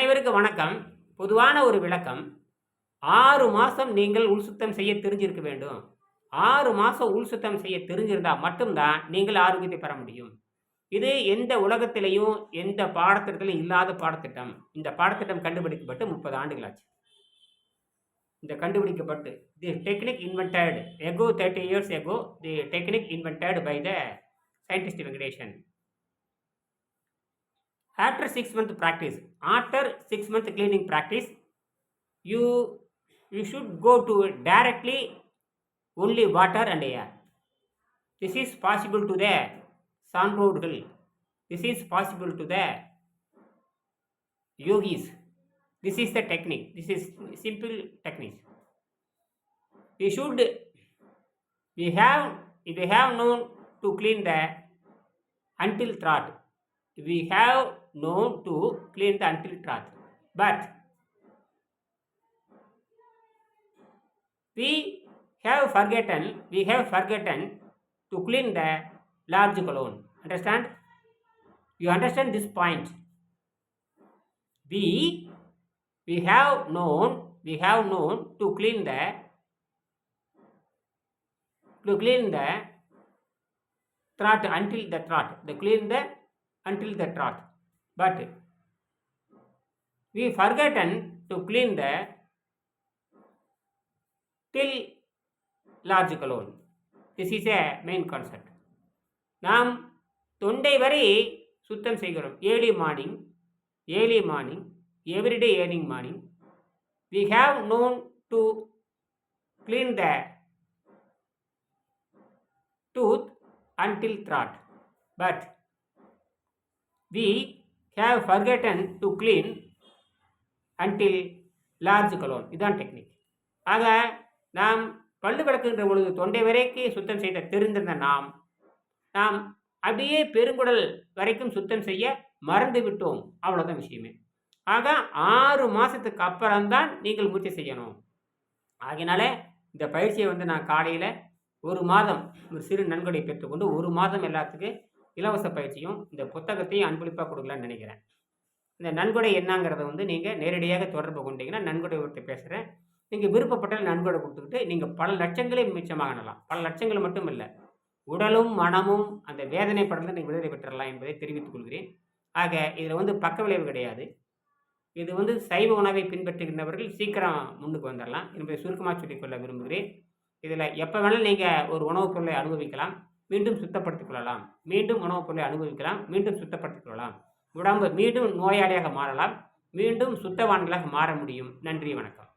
அனைவருக்கும் வணக்கம். பொதுவான ஒரு விளக்கம். ஆறு மாதம் நீங்கள் உள் சுத்தம் செய்ய தெரிஞ்சிருக்க வேண்டும். ஆறு மாதம் உள் சுத்தம் செய்ய தெரிஞ்சிருந்தால் மட்டும்தான் நீங்கள் ஆரோக்கியத்தை பெற முடியும். இது எந்த உலகத்திலையும் எந்த பாடத்திட்டத்திலையும் இல்லாத பாடத்திட்டம். இந்த பாடத்திட்டம் கண்டுபிடிக்கப்பட்டு முப்பது ஆண்டுகள் ஆச்சு. இந்த கண்டுபிடிக்கப்பட்டு the technique invented ago thirty years ago the technique invented by the scientist Venkatesan after six month practice after six month cleaning practice you you should go to directly only water and air. This is possible to the sandroadகள் this is possible to the yogis. This is the technique. This is simple technique. We should we have we have known to clean the until throat we have known to clean the until trough but we have forgotten we have forgotten to clean the large colon understand? You understand this point? We we have known we have known to clean the to clean the throat until the throat. The clean the until the throat but we forgotten to clean the till large colon this is a main concept நாம் தொண்டை வரை சுத்தம் செய்கிறோம் early morning early morning everyday earning morning we have known to clean the tooth until throat but we have forgotten to clean until large colon இதான் technique ஆக நாம் பல்லு கிடக்குகின்ற பொழுது தொண்டை வரைக்கும் சுத்தம் செய்த தெரிந்திருந்த நாம் நாம் அப்படியே பெருங்குடல் வரைக்கும் சுத்தம் செய்ய மறந்து விட்டோம். அவ்வளோதான் விஷயமே. ஆக ஆறு மாதத்துக்கு அப்புறம்தான் நீங்கள் முயற்சி செய்யணும். ஆகினால இந்த பயிற்சியை வந்து நான் காலையில் ஒரு மாதம் ஒரு சிறு நன்கொடை பெற்றுக்கொண்டு ஒரு மாதம் எல்லாத்துக்கும் இலவச பயிற்சியும் இந்த புத்தகத்தையும் அன்பளிப்பாக கொடுக்கலான்னு நினைக்கிறேன். இந்த நன்கொடை என்னங்கிறத வந்து நீங்கள் நேரடியாக தொடர்பு கொண்டீங்கன்னா நன்கொடை ஒருத்தர் பேசுகிறேன் நீங்கள் விருப்பப்பட்டால் நன்கொடை கொடுத்துக்கிட்டு நீங்கள் பல லட்சங்களே மிச்சமாகலாம் பல லட்சங்கள் மட்டும் இல்லை உடலும் மனமும் அந்த வேதனை படத்தில் நீங்கள் விடுதலை பெற்றலாம் என்பதை தெரிவித்துக் கொள்கிறேன். ஆக இதில் வந்து பக்க விளைவு கிடையாது. இது வந்து சைவ உணவை பின்பற்றுகின்றவர்கள் சீக்கிரம் முன்னுக்கு வந்துடலாம் என்பதை சுருக்கமாக சொல்லிக்கொள்ள விரும்புகிறேன். இதில் எப்போ வேணாலும் நீங்கள் ஒரு உணவுப் பொருளை அனுபவிக்கலாம். மீண்டும் சுத்தப்படுத்திக் கொள்ளலாம். மீண்டும் உணவுப் பொருளை அனுபவிக்கலாம். மீண்டும் சுத்தப்படுத்திக் கொள்ளலாம். உடம்பு மீண்டும் நோயாளியாக மாறலாம். மீண்டும் சுத்தவான்களாக மாற முடியும். நன்றி வணக்கம்.